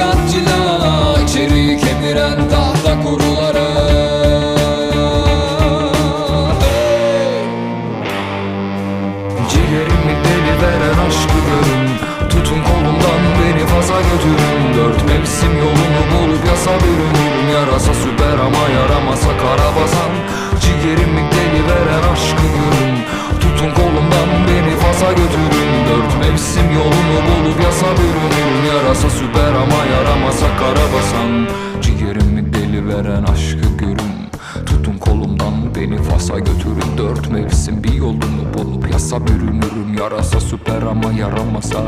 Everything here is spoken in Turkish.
Godzilla İçeriği kemiren tahta kuruları. Hey! Ciğerimi deli veren aşkı görün. Tutun kolumdan beni faza götürün. Dört mevsim yolunu bulup yasa bürünürüm. Yarasa süper ama yaramasa karabasan Ciğerimi deli veren aşkı görün. Tutun kolumdan beni faza götürün Fas'a götürün Dört mevsim bir yolunu bulup yasa bürünürüm Yarasa süper ama yaramasa